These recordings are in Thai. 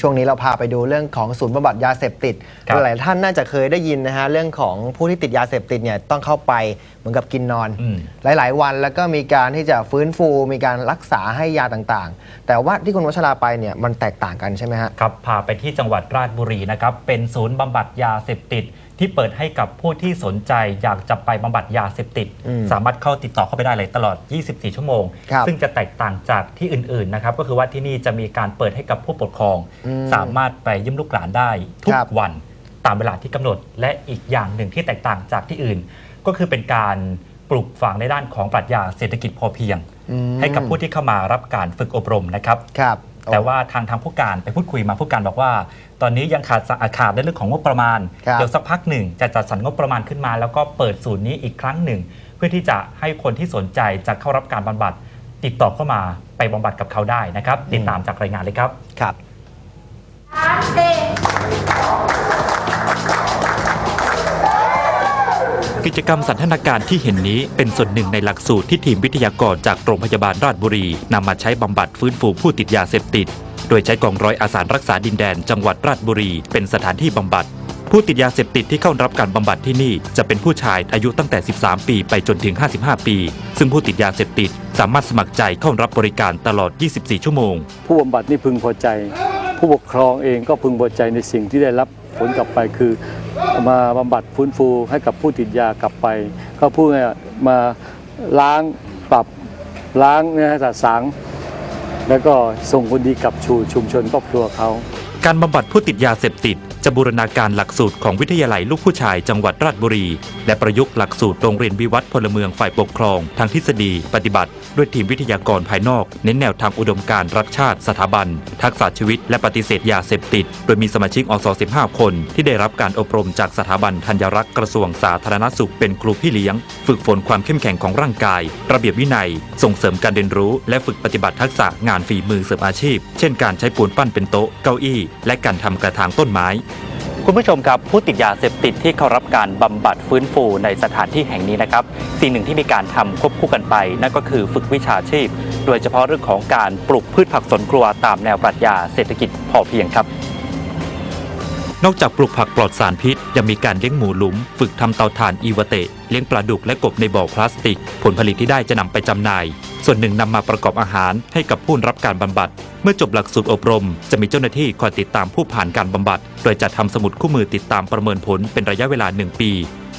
ช่วงนี้เราพาไปดูเรื่องของศูนย์บำบัดยาเสพติด ครับหลายท่านน่าจะเคยได้ยินนะฮะเรื่องของผู้ที่ติดยาเสพติดเนี่ยต้องเข้าไปเหมือนกับกินนอน อืม หลาย ๆ วันแล้วก็มีการที่จะฟื้นฟู มีการรักษาให้ยาต่างๆ แต่ว่าที่คุณวัชราไปเนี่ยมันแตกต่างกันใช่ไหมฮะ ครับพาไปที่จังหวัดราชบุรีนะครับเป็นศูนย์บำบัดยาเสพติด ที่เปิดให้กับผู้ที่สนใจอยากจะไปบำบัดยาเสพติด อืมสามารถเข้าติดต่อเข้าไปได้เลยตลอด 24 ชั่วโมง ครับซึ่งจะแตกต่างจากที่อื่นๆนะครับก็คือว่าที่นี่จะมีการเปิดให้กับผู้ปกครอง อืมสามารถไปเยี่ยมลูกหลานได้ทุคกรับ วันตามเวลาที่กำหนด และอีกอย่างหนึ่งที่แตกต่างจากที่อื่น ก็คือเป็นการปลูกฝังในด้านของปรัชญาเศรษฐกิจพอเพียง อืมให้กับผู้ที่เข้ามารับการฝึกอบรมนะครับ ครับ แต่ว่าทางทางผู้การไปพูดคุยมาผู้การบอกว่า ตอนนี้ยังขาดสะขาดในเรื่องของงบประมาณ ครับ เดี๋ยวสักพักหนึ่งจะจัดสรรงบประมาณขึ้นมา แล้วก็เปิดศูนย์นี้อีกครั้งหนึ่ง เพื่อที่จะให้คนที่สนใจจะเข้ารับการบำบัดติดต่อเข้ามาไปบำบัดกับเขาได้นะครับ ติดตามจากรายงานเลยครับ ครับ กิจกรรมสันทนาการที่เห็นนี้เป็นส่วนหนึ่งในหลักสูตรที่ทีมวิทยากรจากโรงพยาบาลราชบุรีนำมาใช้บำบัดฟื้นฟูผู้ติดยาเสพติด โดยใช้กองร้อยอาสารักษาดินแดนจังหวัดราชบุรีเป็นสถานที่บำบัด ผู้ติดยาเสพติดที่เข้ารับการบำบัดที่นี่ จะเป็นผู้ชายอายุตั้งแต่ 13 ปีไปจนถึง 55 ปี ซึ่งผู้ติดยาเสพติด สามารถสมัครใจเข้ารับบริการตลอด 24 ชั่วโมง ผู้บำบัดนี่พึงพอใจ ผู้ปกครองเองก็พึงพอใจในสิ่งที่ได้รับผลกลับไปคือ มาบำบัดฟื้นฟูให้กับผู้ติดยากลับไป ก็พูดง่ยมาล้างปรับล้างนะฮะสะสาง แล้วก็ส่งคนดีกลับชูชุมชนครอบครัวเขา การบำบัดผู้ติดยาเสพติด จะบูรณาการหลักสูตรของวิทยาลัยลูกผู้ชายจังหวัดราชบุรี และประยุกต์หลักสูตรโรงเรียนวิวัฒน์พลเมืองฝ่ายปกครองทางทฤษฎี ปฏิบัติ ด้วยทีมวิทยากรภายนอก เน้นแนวทางอุดมการณ์รักชาติ สถาบัน ทักษะชีวิต และปฏิเสธยาเสพติด โดยมีสมาชิกอส15 คน ที่ได้รับการอบรมจากสถาบันธัญรักษ์กระทรวงสาธารณสุขเป็นครูพี่เลี้ยง ฝึกฝนความเข้มแข็งของร่างกาย ระเบียบวินัย ส่งเสริมการเรียนรู้ และฝึกปฏิบัติทักษะงานฝีมือเสริมอาชีพ เช่น การใช้ปูนปั้นเป็นโต๊ะเก้าอี้ และการทำกระถางต้นไม้ คุณผู้ชมครับผู้ติดยาเสพติดที่เข้ารับการบำบัดฟื้นฟูในสถานที่แห่งนี้นะครับสิ่งหนึ่งที่มีการทำควบคู่กันไป นั่นก็คือฝึกวิชาชีพ โดยเฉพาะเรื่องของการปลูกพืชผักสวนครัวตามแนวปรัชญาเศรษฐกิจพอเพียงครับ นอกจากปลูกผักปลอดสารพิษ ยังมีการเลี้ยงหมูหลุม ฝึกทำเตาถ่านอีวเตะ เลี้ยงปลาดุกและกบในบ่อพลาสติก ผลผลิตที่ได้จะนำไปจำหน่าย ส่วนหนึ่งนำมาประกอบอาหารให้กับผู้รับการบำบัด เมื่อจบหลักสูตรอบรม จะมีเจ้าหน้าที่คอยติดตามผู้ผ่านการบำบัด โดยจัดทำสมุดคู่มือติดตามประเมินผลเป็นระยะเวลา 1 ปี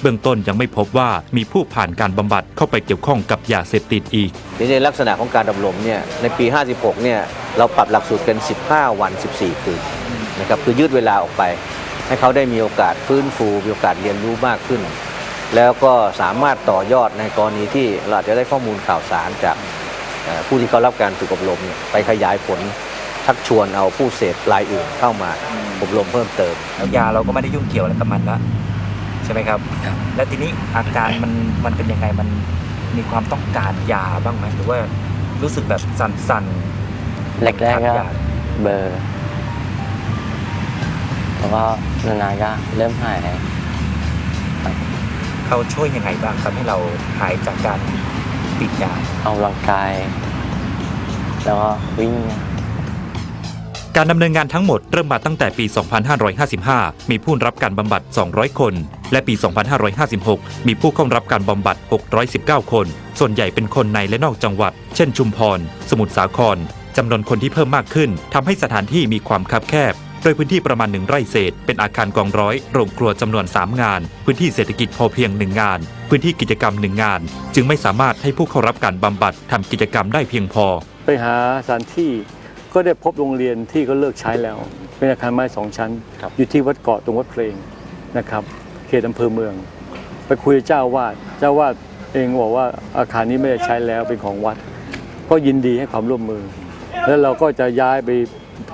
เบื้องต้นยังไม่พบว่ามีผู้ผ่านการบำบัดเข้าไปเกี่ยวข้องกับยาเสพติดอีก ในลักษณะของการดำรงเนี่ยในปี 56 เนี่ย เราปรับหลักสูตรเป็น15 วัน 14 คืนนะครับคือยืดเวลาออกไป ให้เขาได้มีโอกาสฟื้นฟูมีโอกาสเรียนรู้มากขึ้น แล้วก็สามารถต่อยอดในกรณีที่เราอาจจะได้ข้อมูลข่าวสารจากเอ่อผู้ที่เขารับการฝึกอบรมเนี่ยไปขยายผลชักชวนเอาผู้เสพรายอื่นเข้ามาอบรมเพิ่มเติมแล้วยาเราก็ไม่ได้ยุ่งเกี่ยวอะไรกับมันละใช่ไหมครับ แล้วทีนี้อาการมันมันเป็นยังไงมันมีความต้องการยาบ้างไหมหรือว่ารู้สึกแบบสั่นๆ แรกๆก็ขาดยาเบลอร์แล้วก็นานๆก็เริ่มหายเขาช่วยยังไงบ้างทำให้เราหายจากการติดยาออกกำลังกาย แล้วก็วิ่งการดำเนินงานทั้งหมดเริ่มมาตั้งแต่ปี 2555 มีผู้รับการบำบัด 200 คน และปี 2556 มีผู้เข้ารับการบำบัด 619 คน ส่วนใหญ่เป็นคนในและนอกจังหวัด เช่นชุมพร สมุทรสาคร จำนวนคนที่เพิ่มมากขึ้นทำให้สถานที่มีความคับแคบโดยพื้นที่ประมาณหนึ่งไร่เศษ เป็นอาคารกองร้อย โรงครัวจำนวน 3 งาน พื้นที่เศรษฐกิจพอเพียง 1 งาน พื้นที่กิจกรรม 1 งาน จึงไม่สามารถให้ผู้เข้ารับการบำบัดทำกิจกรรมได้เพียงพอ ไปหาสถานที่ก็ได้พบโรงเรียนที่เขาเลิกใช้แล้ว เป็นอาคารไม้สองชั้นครับอยู่ที่วัดเกาะตรงวัดเพลงนะครับเขตอำเภอเมือง ไปคุยกับเจ้าวาดเจ้าวาดเองบอกว่าอาคารนี้ไม่ได้ใช้แล้วเป็นของวัด ก็ยินดีให้ความร่วมมือ แล้วเราก็จะย้ายไป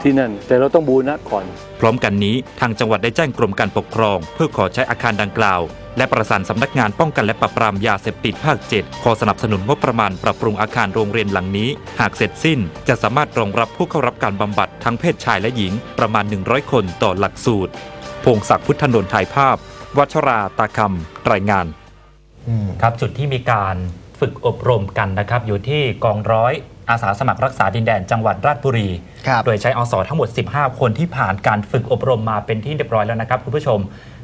ที่นั่น แต่เราต้องบูรณะก่อน พร้อมกันนี้ทางจังหวัดได้แจ้งกรมการปกครอง เพื่อขอใช้อาคารดังกล่าว และประสานสำนักงานป้องกันและปราบปรามยาเสพติดภาค 7 ขอสนับสนุนงบประมาณปรับปรุงอาคารโรงเรียนหลังนี้ หากเสร็จสิ้น จะสามารถรองรับผู้เข้ารับการบำบัดทั้งเพศชายและหญิงประมาณ 100 คนต่อหลักสูตร พงศักดิ์พุทธนนท์ถ่ายภาพ วัชราตาคำรายงาน ครับจุดที่มีการฝึกอบรมกันนะครับ อยู่ที่กองร้อย อาสาสมัครรักษาดินแดนจังหวัดราชบุรี ครับ โดยใช้อสทั้งหมด 15 คนที่ผ่านการฝึกอบรมมาเป็นที่เรียบร้อยแล้วนะครับคุณผู้ชม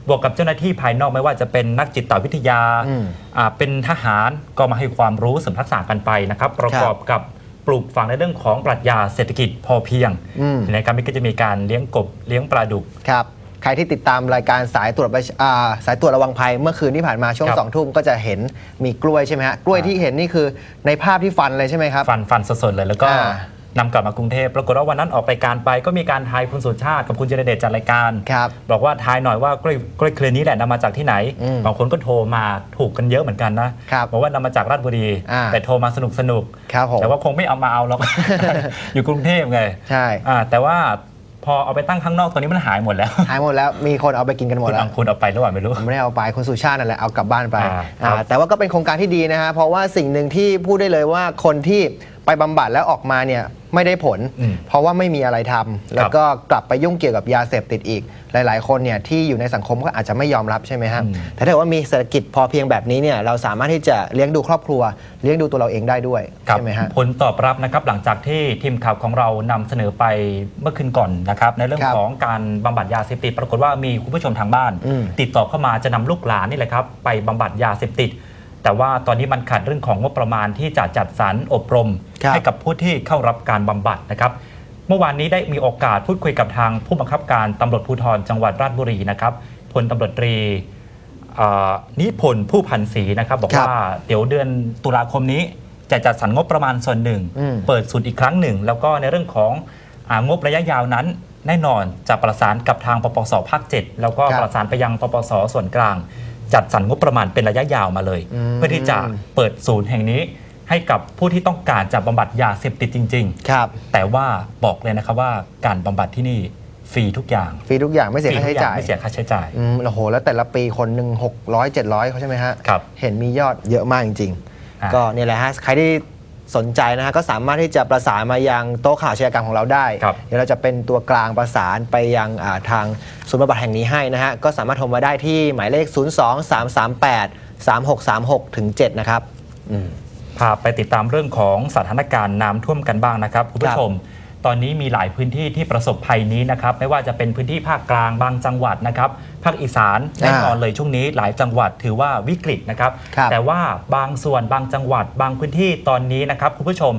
บวกกับเจ้าหน้าที่ภายนอกไม่ว่าจะเป็นนักจิตวิทยาอืมอ่าเป็นทหารก็มาให้ความรู้เสริมทักษะกันไปนะครับ ประกอบกับปลูกฝังในเรื่องของปรัชญาเศรษฐกิจพอเพียงอืม นะครับนี่ก็จะมีการเลี้ยงกบเลี้ยงปลาดุก ครับ ใครที่ติดตามรายการสายตรวจประชอ่าสายตรวจระวังภัยเมื่อคืนที่ผ่านมาช่วงครับ สองทุ่มก็จะเห็นมีกล้วยใช่ไหมฮะกล้วยอ่าที่เห็นนี่คือในภาพที่ฟันเลยใช่ไหมครับ ฟันฟันสดๆเลยแล้วก็อ่านำกลับมากรุงเทพปรากฏว่าวันนั้นออกรายการไปก็มีการทายคุณสุชาติกับคุณเจรเดชจัดรายการ ครับบอกว่าทายหน่อยว่ากล้วยกล้วยเครือนี้แหละนำมาจากที่ไหนอืมบางคนก็โทรมาถูกกันเยอะเหมือนกันนะครับบอกว่านำมาจากราชบุรี อ่า แต่โทรมาสนุกสนุกครับผมแต่ว่าคงไม่เอามาเอาหรอก อยู่กรุงเทพไงใช่ อ่าแต่ว่า พอเอาไปตั้งข้างนอกตอนนี้มันหายหมดแล้วหายหมดแล้วมีคนเอาไปกินกันหมดคุณแล้วบางคุณเอาไปหรือเปล่าไม่รู้ ผมไม่ได้เอาไปคุณสุชาตินั่นแหละเอากลับบ้านไปอ่าอ่าครับแต่ว่าก็เป็นโครงการที่ดีนะฮะเพราะว่าสิ่งหนึ่งที่พูดได้เลยว่าคนที่ไปบำบัดแล้วออกมาเนี่ย ไม่ได้ผล อืมเพราะว่าไม่มีอะไรทำแล้วก็กลับไปยุ่งเกี่ยวกับยาเสพติดอีก หลาย ๆ คนเนี่ยที่อยู่ในสังคมก็อาจจะไม่ยอมรับใช่ไหมฮะอืมแต่ถ้าเกิดว่ามีเศรษฐกิจพอเพียงแบบนี้เนี่ยเราสามารถที่จะเลี้ยงดูครอบครัว เลี้ยงดูตัวเราเองได้ด้วยครับใช่ไหมฮะ ผลตอบรับนะครับหลังจากที่ทีมข่าวของเรานำเสนอไปเมื่อคืนก่อนนะครับในเรื่องครับของการบำบัดยาเสพติด ปรากฏว่ามีคุณผู้ชมทางบ้าน อืม ติดต่อเข้ามาจะนำลูกหลานนี่แหละครับไปบำบัดยาเสพติด แต่ว่าตอนนี้มันขาดเรื่องของงบประมาณที่จะจัดสรรอบรมครับ ให้กับผู้ที่เข้ารับการบำบัดนะครับ เมื่อวานนี้ได้มีโอกาสพูดคุยกับทางผู้บังคับการตำรวจภูธรจังหวัดราชบุรีนะครับพลตำรวจตรีเอ่อนิพนธ์ผู้พันศรีนะครับ บอกครับว่าเดี๋ยวเดือนตุลาคมนี้จะจัดสรรงบประมาณส่วนหนึ่งอืมเปิดศูนย์อีกครั้งหนึ่ง แล้วก็ในเรื่องของอางบระยะยาวนั้น แน่นอนจะประสานกับทางปปสภาค7แล้วก็ครับประสานไปยังปปสส่วนกลาง จัดสรรงบประมาณเป็นระยะยาวมาเลยอืมเพื่อที่จะเปิดศูนย์แห่งนี้ ให้กับผู้ที่ต้องการจะบำบัดยาเสพติดจริงๆครับแต่ว่าบอกเลยนะครับว่าการบำบัดที่นี่ฟรีทุกอย่างฟรีทุกอย่างไม่เสียค่าฟรีใช้ทุกอย่จ่ายไม่เสียค่าใช้จ่าย อืมโอ้โห แล้วแต่ละปีคนหนึ่งหกร้อยเจ็ดร้อยเขาใช่ไหมฮะ ครับ เห็นมียอดเยอะมากจริง อ่า ๆ ก็เนี่ยแหละฮะใครที่สนใจนะฮะก็สามารถที่จะประสานมายังโต๊ะข่าวอาชญากรรมของเราได้ ครับเดี๋ยวเราจะเป็นตัวกลางประสานไปยังอ่าทางศูนย์บำบัดแห่งนี้ให้นะฮะ ก็สามารถโทรมาได้ที่หมายเลข 0 2 3 3 8 3 6 3 6ถึง7นะครับอืม พาไปติดตามเรื่องของสถานการณ์น้ำท่วมกันบ้างนะครับคุณผู้ชม ตอนนี้มีหลายพื้นที่ที่ประสบภัยนี้นะครับไม่ว่าจะเป็นพื้นที่ภาคกลางบางจังหวัดนะครับภาคอีสานแน่นอนเลยช่วงนี้หลายจังหวัดถือว่าวิกฤตนะครับ ครับแต่ว่าบางส่วนบางจังหวัด บางพื้นที่ตอนนี้นะครับคุณผู้ชม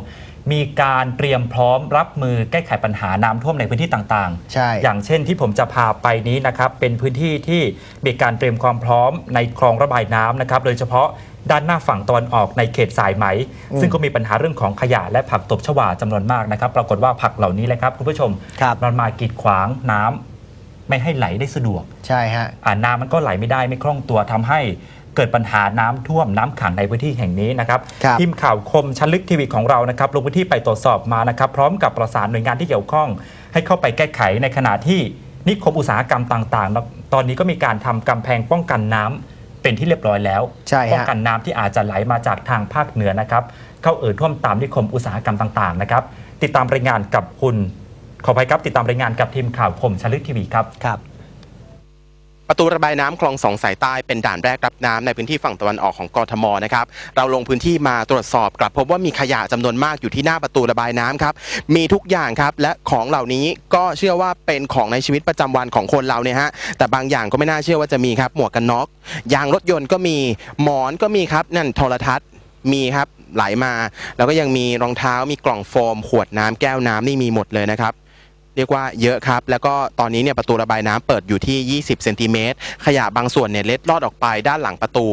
มีการเตรียมพร้อมรับมือแก้ไขปัญหาน้ำท่วมในพื้นที่ต่างๆ ใช่ อย่างเช่นที่ผมจะพาไปนี้นะครับเป็นพื้นที่ที่มีการเตรียมความพร้อมในคลองระบายน้ำนะครับโดยเฉพาะ ด้านหน้าฝั่งตะวันออกในเขตสายไหมอืมซึ่งก็มีปัญหาเรื่องของขยะและผักตบชวาจำนวนมากนะครับ ปรากฏว่าผักเหล่านี้แหละครับคุณผู้ชมครับมันมากีดขวางน้ำไม่ให้ไหลได้สะดวก ใช่ฮะ อ่าน้ำมันก็ไหลไม่ได้ไม่คล่องตัวทำให้เกิดปัญหาน้ำท่วมน้ำขังในพื้นที่แห่งนี้นะครับครับทีมข่าวคมชันลึกทีวีของเรานะครับลงพื้นที่ไปตรวจสอบมานะครับ พร้อมกับประสานหน่วยงานที่เกี่ยวข้อง ให้เข้าไปแก้ไขในขณะที่นิคมอุตสาหกรรมต่างๆ ตอนนี้ก็มีการทำกำแพงป้องกันน้ำ เป็นที่เรียบร้อยแล้วใช่ฮะ ป้องกันน้ำที่อาจจะไหลมาจากทางภาคเหนือนะครับ เข้าเอ่อท่วมตามนิคมอุตสาหกรรมต่างๆนะครับ ติดตามรายงานกับคุณขออภัยครับติดตามรายงานกับทีมข่าวคมชันลึกทีวีครับ ครับ ประตูระบายน้ำคลองสองสายใต้เป็นด่านแรกรับน้ำในพื้นที่ฝั่งตะวันออกของกรทมนะครับเราลงพื้นที่มาตรวจสอบกลับพบว่ามีขยะจำนวนมากอยู่ที่หน้าประตูระบายน้ำครับมีทุกอย่างครับและของเหล่านี้ก็เชื่อว่าเป็นของในชีวิตประจำวันของคนเราเนี่ยฮะแต่บางอย่างก็ไม่น่าเชื่อว่าจะมีครับหมวกกันน็อกยางรถยนต์ก็มีหมอนก็มีครับนั่นโทรทัศน์มีครับไหลมา แล้วก็ยังมีรองเท้ามีกล่องโฟม ขวดน้ำแก้วน้ำนี่มีหมดเลยนะครับ เรียกว่าเยอะครับ แล้วก็ตอนนี้เนี่ยประตูระบายน้ำเปิดอยู่ที่ 20 เซนติเมตร ขยะบางส่วนเนี่ยเล็ดลอดออกไปด้านหลังประตู